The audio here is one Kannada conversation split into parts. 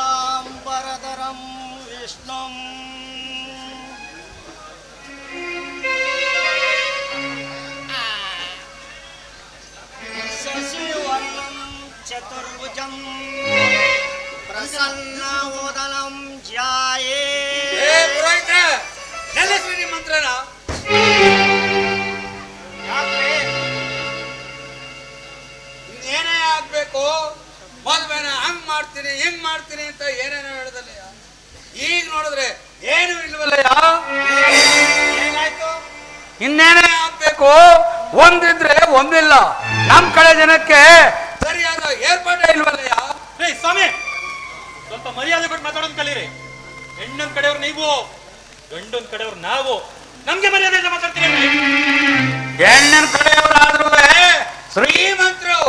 शुक्लाम्बरधरं विष्णुम् शशिवर्णं चतुर्भुजं प्रसन्नवदनं ध्याये ಏ ಆಗ್ಬೇಕು ಮದ್ವೆನ ಹಂಗ್ ಮಾಡ್ತೀನಿ ಹಿಂಗ್ ಮಾಡ್ತೀನಿ ಅಂತ ಏನೇನೋ ಹೇಳ್ದಲ್ಲಯ್ಯ ಈಗ ನೋಡಿದ್ರೆ ಏನು ಇಲ್ವಲ್ಲಯ್ಯ ಏನಾಯ್ತು? ಇನ್ನೇನೇ ಆಗ್ಬೇಕು? ಒಂದಿದ್ರೆ ಒಂದಿಲ್ಲ. ನಮ್ ಕಡೆ ಜನಕ್ಕೆ ಸರಿಯಾದ ಏರ್ಪಾಟೇ ಇಲ್ವಲ್ಲಯ್ಯ ಹೇ ಸ್ವಾಮಿ! ಸ್ವಲ್ಪ ಮರ್ಯಾದೆ ಕೊಟ್ಟು ಮಾತಾಡೋದು ಕಲೀರಿ. ಹೆಣ್ಣೊಂದ್ ಕಡೆಯವ್ರು ನೀವು ಗಂಡೊಂದ್ ಕಡೆಯವ್ರು ನಾವು. ನಮ್ಗೆ ಮರ್ಯಾದೆ ಮಾತಾಡ್ತೀನಿ ಹೆಣ್ಣನ್ ಹೆಣ್ಣಿನ ಕಡೆಯವರಾದ್ರೂ ಶ್ರೀಮಂತರು.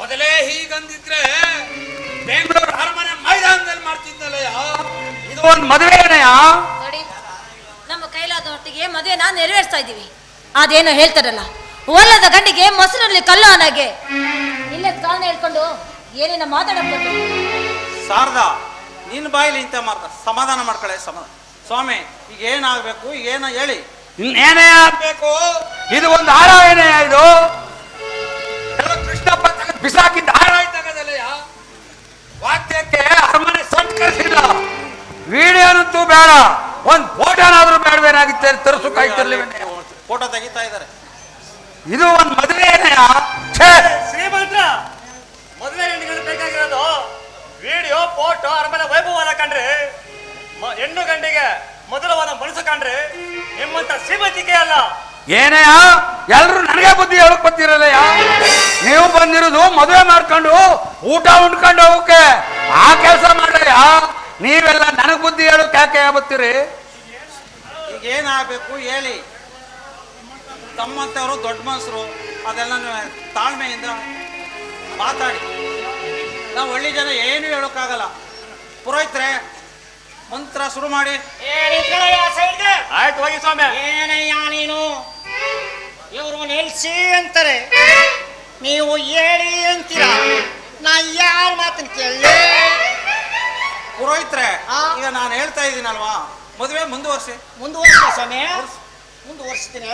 ಮೊದಲೇ ಹೀಗಂದಿದ್ರೆ ಬೆಂಗಳೂರು ಅರಮನೆ ಮೈದಾನದಲ್ಲಿ ಮಾಡ್ತಿದ್ದಲ್ಲಯ್ಯ? ಇದು ಒಂದು ಮದುವೆ ನೋಡಿ ನಮ್ಮ ಕೈಲಾದ ಹೊಟ್ಟಿಗೆ ಮದುವೆ ನಾನು ನೆರವೇರಿಸ್ತಾ ಇದ್ದೀವಿ. ಅದೇನೋ ಹೇಳ್ತಾರಲ್ಲ ಒಲ್ಲದ ಗಂಡಿಗೆ ಮೊಸರಲ್ಲಿ ಕಲ್ಲು ಅನಾಗೆ ಇಲ್ಲೇ ಕಾರಣ ಹೇಳ್ಕೊಂಡು ಏನೇನ ಮಾತಾಡಬೇಕು ಶಾರದಾ ನಿನ್ನ ಬಾಯಿಲಿ ಇಂತ ಮಾರ್ಗ ಸಮಾಧಾನ ಮಾಡ್ಕೊಳ್ಳೆ ಸಮಾಧಾನ ಸ್ವಾಮಿ ಈಗ ಏನಾಗಬೇಕು ಈಗ ಏನ ಹೇಳಿ? ಇನ್ನೇನೇ ಆಗ್ಬೇಕು ಇದು ಒಂದು ಹಾರ ಏನೇ ಇದು? ಬಿಸಾಕಿದ್ದ ವಾದ್ಯಕ್ಕೆ ಅರಮನೆ ಸಂಸ್ಕರಿಸಿಲ್ಲ ವಿಡಿಯೋನಂತೂ ಬೇಡ ಒಂದ್ ಫೋಟೋನಾದ್ರೂ ಬೇಡವೇನಾಗಿತ್ತೆ ತರಿಸು ಕಾಯ್ತಿರ್ಲಿವೇನೆ ಫೋಟೋ ತೆಗಿತಾ ಇದ್ದಾರೆ. ಇದು ಒಂದ್ ಮದುವೆ ಏನೆಯ? ಛೇ! ಶ್ರೀಮಂತ್ರ ಮದುವೆ ಹೆಣ್ಣುಗಳು ಬೇಕಾಗಿರೋದು ವಿಡಿಯೋ ಫೋಟೋ ಅರಮನೆ ವೈಭವನ ಕಂಡ್ರಿ ಮ- ಹೆಣ್ಣು ಗಂಡಿಗೆ ಮೊದಲವಾದ ಮನಸ್ಸು ಕಂಡ್ರಿ ನಿಮ್ಮಂತ ಶ್ರೀಮಂತಿಕೆ ಅಲ್ಲ. ಏನೆಯ ಎಲ್ಲರೂ ನನಗೆ ಬುದ್ಧಿ ಹೇಳಕ್ ಬರ್ತಿರಲ್ಲಯ್ಯ ನೀವು ಬಂದಿರೋದು ಮದುವೆ ಮಾಡ್ಕೊಂಡು ಊಟ ಉಂಡ್ಕೊಂಡು ಹೋಗಕ್ಕೆ ಆ ಕೆಲಸ ಮಾಡಯ್ಯ ನೀವೆಲ್ಲ ನನಗ್ ಬುದ್ಧಿ ಹೇಳಕ್ ಯಾಕೆ ಬರ್ತೀರಿ ಈಗ ಏನಾಗಬೇಕು ಹೇಳಿ. ತಮ್ಮಂತವರು, ದೊಡ್ಡ ಮನಸ್ಸರು ಅದೆಲ್ಲ ತಾಳ್ಮೆಯಿಂದ ಮಾತಾಡಿ. ನಾವು ಹಳ್ಳಿ ಜನ ಏನು ಹೇಳೋಕ್ಕಾಗಲ್ಲ. ಪುರೋಹಿತ್ರೆ ಮಂತ್ರ ಶುರು ಮಾಡಿ. ಆಯ್ತು ಹೋಗಿ ಸ್ವಾಮಿ. ಏನಯ್ಯ ನೀನು? ಇವರು ನಿಲ್ಸಿ ಅಂತಾರೆ. ನೀವು ಹೇಳಿ ಅಂತೀರ? ನಾ ಯಾರ ಮಾತನ್ನ ಕೇಳಿ ಪುರೋಹಿತ್ರೆ? ಈಗ ನಾನು ಹೇಳ್ತಾ ಇದ್ದೀನಲ್ವಾ? ಮದುವೆ ಮುಂದುವರ್ಸಿ. ಮುಂದುವರ್ಸಿ ಸ್ವಾಮಿ. ಮುಂದುವರಿಸ್ತೀನಿ.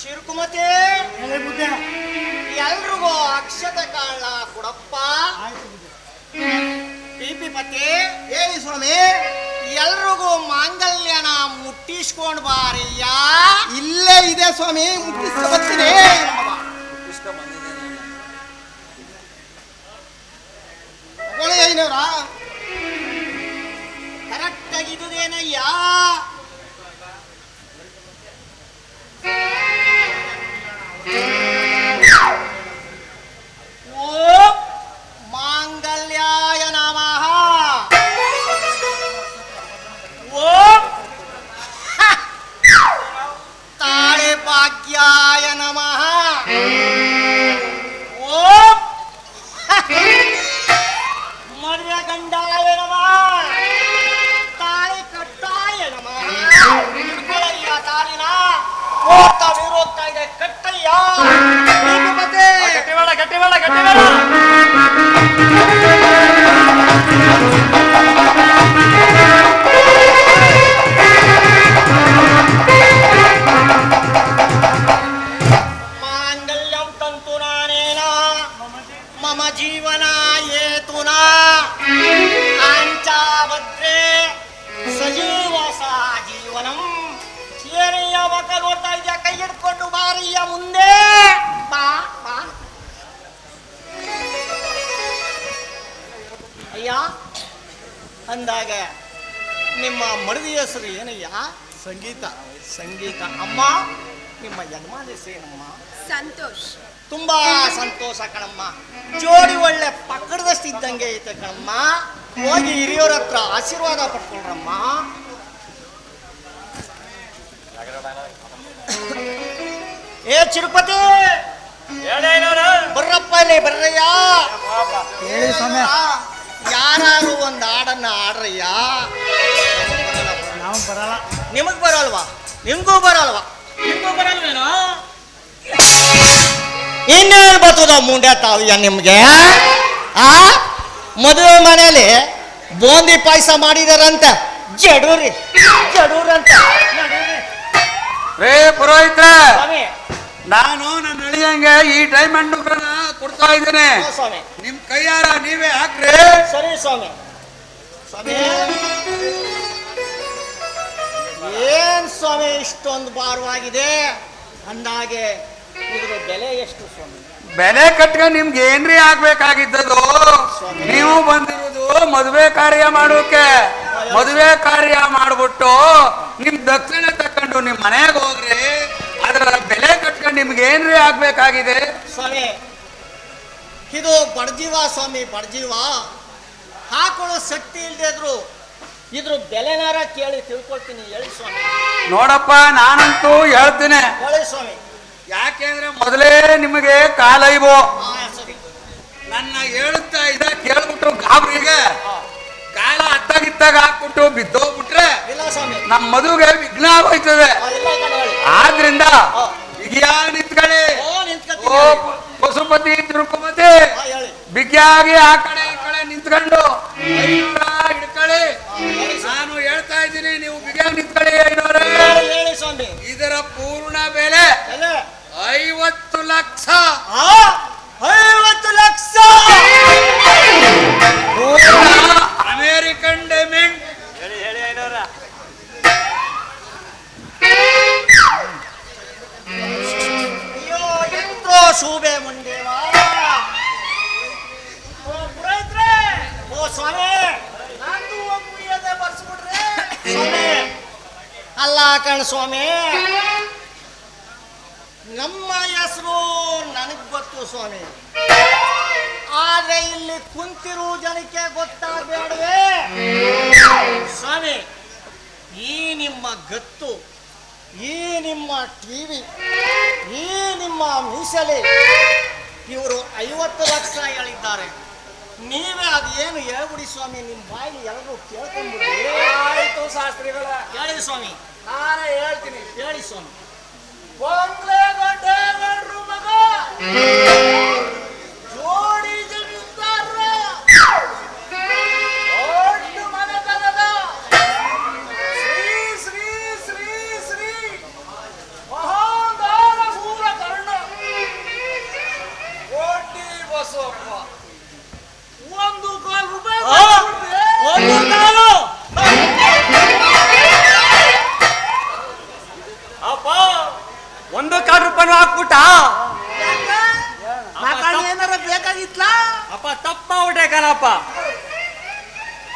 ಶಿರ್ಕುಮತಿ ಎಲ್ರಿಗೂ ಅಕ್ಷತೆ ಕಾಳ ಕೊಡಪ್ಪ. ಪತಿ ಹೇಳಿ ಸ್ವಾಮಿ ಎಲ್ರಿಗೂ ಮಾಂಗಲ್ಯನ ಮುಟ್ಟಿಸ್ಕೊಂಡ್ ಬಾರಿಯ ಇಲ್ಲೇ ಇದೆ ಸ್ವಾಮಿ ಮುಟ್ಟಿಸ್ಕೊ ಬರ್ತೀನಿ. ಕರೆಕ್ಟ್ ಆಗಿದ್ದೇನಯ್ಯ ಬಾರಿಯ ಮುಂದೆ. ಬಾ ಬಾ. ಅಯ್ಯ ಅಂದಾಗ ನಿಮ್ಮ ಮಡದಿ ಹೆಸರು ಏನಯ್ಯ? ಸಂಗೀತ. ಸಂಗೀತ. ಅಮ್ಮ ನಿಮ್ಮ ಯಜಮಾನ ಸೇನಮ್ಮ ಸಂತೋಷ್. ತುಂಬಾ ಸಂತೋಷ ಕಣಮ್ಮ. ಜೋಡಿ ಒಳ್ಳೆ ಪಕ್ಕದಷ್ಟು ಇದ್ದಂಗೆ ಐತೆ ಕಣಮ್ಮ. ಹೋಗಿ ಹಿರಿಯವ್ರ ಹತ್ರ ಆಶೀರ್ವಾದ ಪಡ್ಕೊಳ್ರಮ್ಮ. ಏ ಚಿರುಪತಿ ಬರ್ರಪ್ಪ ಇಲ್ಲಿ ಬರ್ರಯ್ಯ! ಹೇಳಿ ಸ್ವಾಮಿ. ಯಾರು ಒಂದು ಹಾಡನ್ನ ಆಡ್ರಯ್ಯ ನಾವು ಬರಲ್ಲ. ನಿಮಗ್ ಬರಲ್ವಾ? ನಿಮ್ಗೂ ಬರಲ್ವಾ? ನಿಮ್ಗೂ ಬರಲ್ವೇನೋ? ಇನ್ನೇನು ಬರ್ತದ ಮುಂಡೆ ತಾವ್ಯ ನಿಮ್ಗೆ? ಆ? ಮದುವೆ ಮನೇಲಿ ಬೂಂದಿ ಪಾಯಸ ಮಾಡಿದಾರಂತ. ಜಡೂರಿ ಜಡೂರಂತ. ಅಂತ ರೇ ಪುರೋಹಿತ್ರ ಸ್ವಾಮಿ ನಾನು ನನ್ನ ಅಳಿಯಂಗೆ ಈ ಡೈಮಂಡ್ ಕೊಡ್ತಾ ಇದ್ದೇನೆ. ಸ್ವಾಮಿ. ನಿಮ್ ಕೈಯಾರ ನೀವೇ ಹಾಕ್ರಿ. ಸರಿ ಸ್ವಾಮಿ. ಸ್ವಾಮಿ. ಏನ್ ಸ್ವಾಮಿ ಇಷ್ಟೊಂದು ಭಾರವಾಗಿದೆ? ಅಂದಾಗೆ ಇದ್ರ ಬೆಲೆ ಎಷ್ಟು ಸ್ವಾಮಿ? ಬೆಲೆ ಕಟ್ಕೊಂಡು ನಿಮ್ಗೆ ಏನ್ರಿ ಆಗ್ಬೇಕಾಗಿದ್ದದು? ನೀವು ಬಂದಿರೋದು ಮದುವೆ ಕಾರ್ಯ ಮಾಡೋಕೆ. ಮದುವೆ ಕಾರ್ಯ ಮಾಡ್ಬಿಟ್ಟು ನಿಮ್ ದಕ್ಷಿಣ ತಕೊಂಡು ನಿಮ್ ಮನೆಗೆ ಹೋಗ್ರಿ. ಅದರ ಬೆಲೆ ಕಟ್ಕೊಂಡು ನಿಮ್ಗೆ ಏನ್ರಿ ಆಗ್ಬೇಕಾಗಿದೆ? ಸ್ವಾಮಿ ಇದು ಬಡ್ಜೀವ ಸ್ವಾಮಿ ಬಡ್ಜೀವ ಹಾಕೊಳ್ಳೋ ಶಕ್ತಿ ಇಲ್ಲದೆ ಇದ್ರು ಇದ್ರ ಬೆಲೆನಾರ ಕೇಳಿ ತಿಳ್ಕೊಳ್ತೀನಿ ಹೇಳಿ ಸ್ವಾಮಿ. ನೋಡಪ್ಪ ನಾನಂತೂ ಹೇಳ್ತೀನಿ. ಹೇಳಿ ಸ್ವಾಮಿ. ಯಾಕೆಂದ್ರೆ ಮೊದಲೇ ನಿಮಗೆ ಕಾಲೈವು. ಹಾ ಸರಿ. ನನ್ನ ಹೇಳುತ್ತಾ ಇದ ಕೇಳ್ಬಿಟ್ಟು ಗಾಬರಿಗೆ. ಕಾಲ ಅತ್ತಾಗಿತ್ತಾಗ ಹಾಕ್ಬಿಟ್ಟು ಬಿದ್ದೋಗ್ಬಿಟ್ರೆ ಇಲ್ಲ ಸ್ವಾಮಿ ನಮ್ಮ ಮದುವೆಗೆ ವಿಘ್ನ ಆಗೋಯ್ತದೆ ಆದ್ರಿಂದ. ಬಿಗಿಯಾ ನಿಂತ್ಕೊಳ್ಳಿ ಓ ಪಶುಪತಿ ತಿರುಪತಿ. ಬಿಗಿಯಾಗಿ ಆ ಕಡೆ ಈ ಕಡೆ ನಿಂತ್ಕೊಂಡು ಹಿಡ್ಕೊಳ್ಳಿ ನಾನು ಹೇಳ್ತಾ ಇದ್ದೀನಿ ನೀವು ಬಿಗಿಯಾಗಿ ನಿಂತ್ಕೊಳ್ಳಿ ಐನೂರ ಸ್ವಾಮಿ. ಇದರ ಪೂರ್ಣ ಬೆಲೆ ಐವತ್ತು ಲಕ್ಷ. ಐವತ್ತು ಲಕ್ಷ. ಸ್ವಾಮಿ. ನಮ್ಮ ಹೆಸರು ನನಗ್ ಗೊತ್ತು ಸ್ವಾಮಿ. ಆದ್ರೆ ಇಲ್ಲಿ ಕುಂತಿರು ಜನಕ್ಕೆ ಗೊತ್ತಾಗಬೇಡವೇ. ಸ್ವಾಮಿ, ಈ ನಿಮ್ಮ ಗತ್ತು, ಈ ನಿಮ್ಮ ಟಿವಿ, ಈ ನಿಮ್ಮ ಮೀಸಲೆ ಇವರು ಐವತ್ತು ಲಕ್ಷ ಹೇಳಿದ್ದಾರೆ. ನೀವೇ ಅದೇನು ಹೇಳ್ಬಿಡಿ ಸ್ವಾಮಿ ನಿಮ್ಮ ಬಾಯಲ್ಲಿ ಎಲ್ಲರೂ ಕೇಳ್ಕೊಂಡ್ಬಿಡಿ. ಆಯ್ತು ಶಾಸ್ತ್ರಿಗಳ. ಹೇಳಿ ಸ್ವಾಮಿ. ನಾನು ಹೇಳ್ತೀನಿ. ಹೇಳಿ ಸ್ವಾಮಿ. ಬಂಗ್ಲೆಗಡ್ಡೆಗಳ್ರು ಮಗ. ಜೋಡಿ ಜಮೀನ್ದಾರ ದೊಡ್ಡ ಮನೆತನದ. ಶ್ರೀ ಶ್ರೀ ಶ್ರೀ ಶ್ರೀ. ಮಹಾಂಗಾರ ಸೂರ ಕರ್ಣ ಕೋಟಿ ಬಸವಪ್ಪ ಒಂದು ಕಾಲು ರೂಪಾಯಿ ಆ? ಕೊಟ್ಬಿಟ್ರೆ ಒಂದು ಕಾಲು ಅಪ್ಪ ಒಂದು ಕಾಲು ರೂಪಾಯಿ ಹಾಕ್ಬಿಟ್ಟ? ಏನಾರ ಬೇಕಾಗಿತ್ಲಾ? ಅಪ್ಪ ತಪ್ಪ ಮಾಡ್ಬಿಟ್ಟೆ ಕಣಪ್ಪ.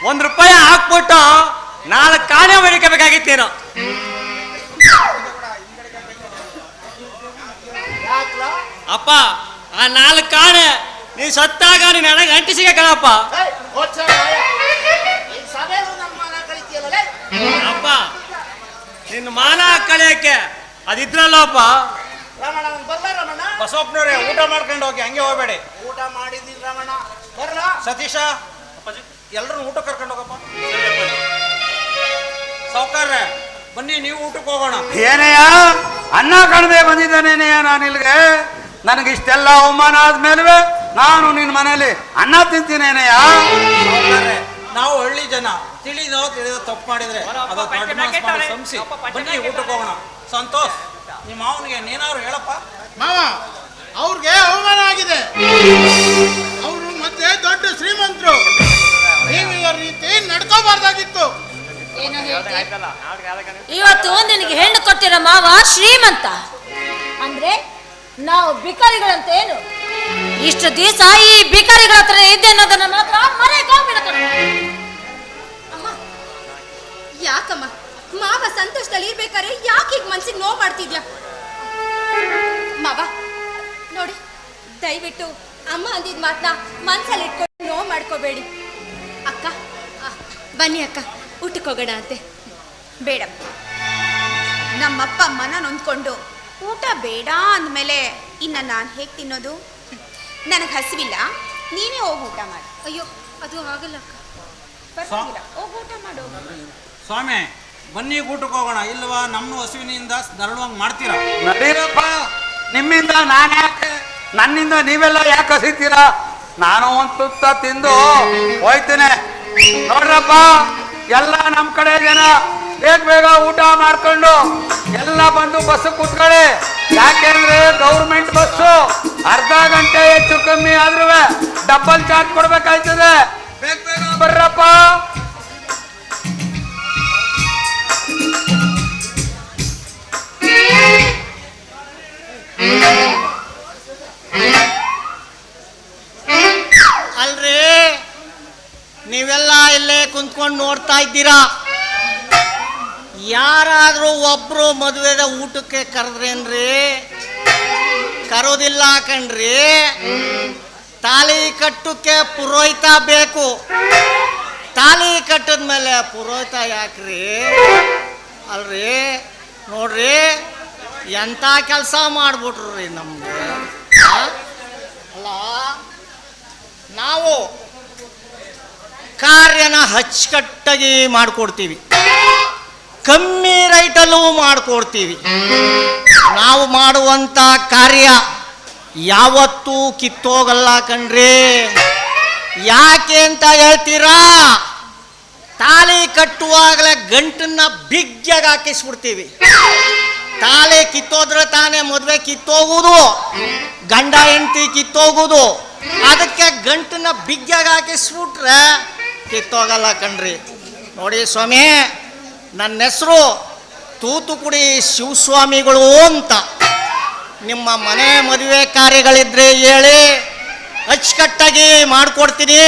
ಒಂದ್ ರೂಪಾಯಿ ಹಾಕ್ಬಿಟ್ಟು ನಾಲ್ಕು ಕಾಣೆ ಮಡಿಕಬೇಕಾಗಿತ್ತೇನೋ ಅಪ್ಪ ಆ ನಾಲ್ಕು ಕಾಣೆ ನೀ ಸತ್ತಾಗ ನೀನ್ ನನಗೆ ಅಂಟಿಸಿಗೆ ಕಣಪ್ಪ ನಿನ್ನ ಮಾನ ಕಳಿಯಕ್ಕೆ ಅದಿದ್ರಲ್ಲಪ್ಪ. ರಮಣ ಅವ್ನು ಬರ್ಲ ರಮಣ. ಬಸವಪ್ಪನವ್ರೆ ಊಟ ಮಾಡ್ಕೊಂಡು ಹೋಗಿ ಹಂಗೆ ಹೋಗ್ಬೇಡಿ. ಊಟ ಮಾಡಿದ್ದೀನಿ ರಮಣ. ಬರ್ಲ. ಸತೀಶ ಎಲ್ಲರೂ ಊಟ ಕರ್ಕೊಂಡು ಹೋಗಪ್ಪ. ಸಾವುಕಾರ್ರೆ ಬನ್ನಿ ನೀವು ಊಟಕ್ಕೆ ಹೋಗೋಣ. ಏನಯ್ಯ ಅನ್ನ ಕಣದೆ ಬಂದಿದ್ದಾನೇನೆಯ ನಾನು ಇಲ್ಲಿಗೆ? ನನಗೆ ಇಷ್ಟೆಲ್ಲ ಅವಮಾನ ಆದ್ಮೇಲೆ ನಾನು ನಿನ್ನ ಮನೇಲಿ ಅನ್ನ ತಿಂತೀನೇನೆಯ ನಾವು ಹಳ್ಳಿ ಜನ. ತಿಳಿದೋ ತಿಳಿದೋ ತಪ್ಪು ಮಾಡಿದ್ರೆ ಅದು ಸಂಸಿ. ಬನ್ನಿ ಊಟಕ್ಕೆ ಹೋಗೋಣ. ಸಂತೋಷ್ ನಿಮ್ಮ ಮಾವನಿಗೆ ನೀನಾದ್ರು ಹೇಳಪ್ಪ. ಮಾವ ಅವ್ರಿಗೆ ಅವಮಾನ ಆಗಿದೆ. ಅವರು ಮತ್ತೆ ದೊಡ್ಡ ಶ್ರೀಮಂತರು. ನೀವು ಈ ರೀತಿ ನಡ್ಕೋಬಾರ್ದಾಗಿತ್ತು. ಇವತ್ತು ನಿನಗೆ ಹೆಣ್ಣು ಕೊಟ್ಟಿರೋ ಮಾವ ಶ್ರೀಮಂತ. ಅಂದ್ರೆ ನಾವು ಬಿಕಾರಿಗಳಂತ ಏನು? ಇಷ್ಟು ದಿವಸ ಈ ಬಿಕಾರಿಗಳ ಹತ್ರ ಇದ್ದೆ ಅನ್ನೋದನ್ನ ಮಾತ್ರ ಕಣೋ. ಯಾಕಮ್ಮ? ಮಾವ ಸಂತೋಷದಲ್ಲಿ ಇರ್ಬೇಕಾದ್ರೆ ಯಾಕೆ ಈಗ ಮನ್ಸಿಗೆ ನೋವು ಮಾಡ್ತಿದ್ಯಾ? ಮಾವ, ನೋಡಿ, ದಯವಿಟ್ಟು ಅಮ್ಮ ಅಂದಿದ್ ಮಾತನ್ನ ಮನ್ಸಲ್ಲಿ ಇಟ್ಕೊಂಡು ನೋವು ಮಾಡ್ಕೋಬೇಡಿ. ಅಕ್ಕ ಬನ್ನಿ ಅಕ್ಕ ಊಟಕ್ಕೋಗೋಣ ಅಂತೆ. ಬೇಡ. ನಮ್ಮಪ್ಪ ಮನ ನೊಂದ್ಕೊಂಡು ಊಟ ಬೇಡ ಅಂದಮೇಲೆ ಇನ್ನು ನಾನು ಹೇಗೆ ತಿನ್ನೋದು? ನನಗೆ ಹಸಿವಿಲ್ಲ. ನೀನೇ ಹೋಗಿ ಊಟ ಮಾಡಿ. ಅಯ್ಯೋ, ಅದು ಆಗಲ್ಲ ಅಕ್ಕ. ಪರವಾಗಿಲ್ಲ ಹೋಗಿ ಊಟ ಮಾಡು. ಸ್ವಾಮಿ, ಬನ್ನಿ ಊಟಕ್ಕೆ ಹೋಗೋಣ. ಇಲ್ವಾ ನಮ್ಮ ಹಸುವಿನಿಂದ ನರಳುವಂಗೆ ಮಾಡ್ತೀರಾ? ನಡೀರಪ್ಪ, ನಿಮ್ಮಿಂದ ನಾನು ಯಾಕೆ, ನನ್ನಿಂದ ನೀವೆಲ್ಲ ಯಾಕೆ ಹಸಿತೀರಾ? ನಾನು ಒಂದು ತುತ್ತ ತಿಂದು ಹೋಯ್ತೇನೆ. ನೋಡ್ರಪ್ಪ, ಎಲ್ಲ ನಮ್ಮ ಕಡೆ ಜನ ಬೇಗ ಬೇಗ ಊಟ ಮಾಡ್ಕೊಂಡು ಎಲ್ಲ ಬಂದು ಬಸ್ ಕೂತ್ಕೊಳ್ಳಿ. ಯಾಕೆಂದ್ರೆ ಗೌರ್ಮೆಂಟ್ ಬಸ್ಸು ಅರ್ಧ ಗಂಟೆ ಹೆಚ್ಚು ಕಮ್ಮಿ ಆದ್ರೂ ಡಬಲ್ ಚಾರ್ಜ್ ಕೊಡ್ಬೇಕಾಯ್ತದೆ. ಬೇಗ ಬೇಗ ಬರ್ರಪ್ಪ. ನೀವೆಲ್ಲ ಇಲ್ಲೇ ಕುಂತ್ಕೊಂಡು ನೋಡ್ತಾ ಇದ್ದೀರಾ? ಯಾರಾದರೂ ಒಬ್ರು ಮದುವೆದ ಊಟಕ್ಕೆ ಕರೆದ್ರೇನ್ರಿ? ಕರೋದಿಲ್ಲ ಕಣ್ರಿ. ತಾಲಿ ಕಟ್ಟಕ್ಕೆ ಪುರೋಹಿತ ಬೇಕು. ತಾಲಿ ಕಟ್ಟಿದ್ಮೇಲೆ ಪುರೋಹಿತ ಯಾಕ್ರಿ? ಅಲ್ರಿ, ನೋಡ್ರಿ ಎಂಥ ಕೆಲಸ ಮಾಡ್ಬಿಟ್ರು ರೀ ನಮಗೆ? ಅಲ್ಲ, ನಾವು ಕಾರ್ಯನ ಅಚ್ಚುಕಟ್ಟಾಗಿ ಮಾಡಿಕೊಡ್ತೀವಿ. ಕಮ್ಮಿ ರೈಟಲ್ಲೂ ಮಾಡಿಕೊಡ್ತೀವಿ. ನಾವು ಮಾಡುವಂಥ ಕಾರ್ಯ ಯಾವತ್ತೂ ಕಿತ್ತೋಗಲ್ಲ ಕಣ್ರಿ. ಯಾಕೆ ಅಂತ ಹೇಳ್ತೀರಾ? ತಾಳಿ ಕಟ್ಟುವಾಗಲೇ ಗಂಟನ್ನ ಬಿಗ್ಗಿಯಾಗಿ ಹಾಕಿಸ್ಬಿಡ್ತೀವಿ. ತಾಳಿ ಕಿತ್ತೋದ್ರೆ ತಾನೇ ಮದುವೆ ಕಿತ್ತೋಗುದು ಗಂಡ ಹೆಂಡತಿ ಕಿತ್ತೋಗುವುದು. ಅದಕ್ಕೆ ಗಂಟನ್ನ ಬಿಗ್ಗಿಯಾಗಿ ಹಾಕಿಸ್ಬಿಟ್ರೆ ಕಿತ್ತೋಗಲ್ಲ ಕಣ್ರಿ. ನೋಡಿ ಸ್ವಾಮಿ ನನ್ನ ಹೆಸರು ತೂತುಕುಡಿ ಶಿವಸ್ವಾಮಿಗಳು ಅಂತ. ನಿಮ್ಮ ಮನೆ ಮದುವೆ ಕಾರ್ಯಗಳಿದ್ರೆ ಹೇಳಿ ಅಚ್ಚುಕಟ್ಟಾಗಿ ಮಾಡಿಕೊಡ್ತೀನಿ.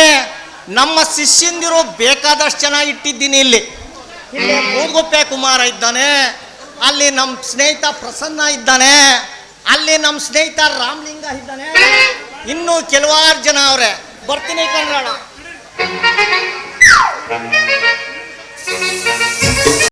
ನಮ್ಮ ಶಿಷ್ಯಂದಿರು ಬೇಕಾದಷ್ಟು ಜನ ಇಟ್ಟಿದ್ದೀನಿ ಇಲ್ಲಿ. ಇಲ್ಲಿ ಮೂಗುಪ್ಪೆ ಕುಮಾರ ಇದ್ದಾನೆ ಅಲ್ಲಿ ನಮ್ಮ ಸ್ನೇಹಿತ ಪ್ರಸನ್ನ ಇದ್ದಾನೆ ಅಲ್ಲಿ ನಮ್ಮ ಸ್ನೇಹಿತ ರಾಮಲಿಂಗ ಇದ್ದಾನೆ. ಇನ್ನೂ ಕೆಲವಾರು ಜನ ಅವರೇ. ಬರ್ತೀನಿ Thank you.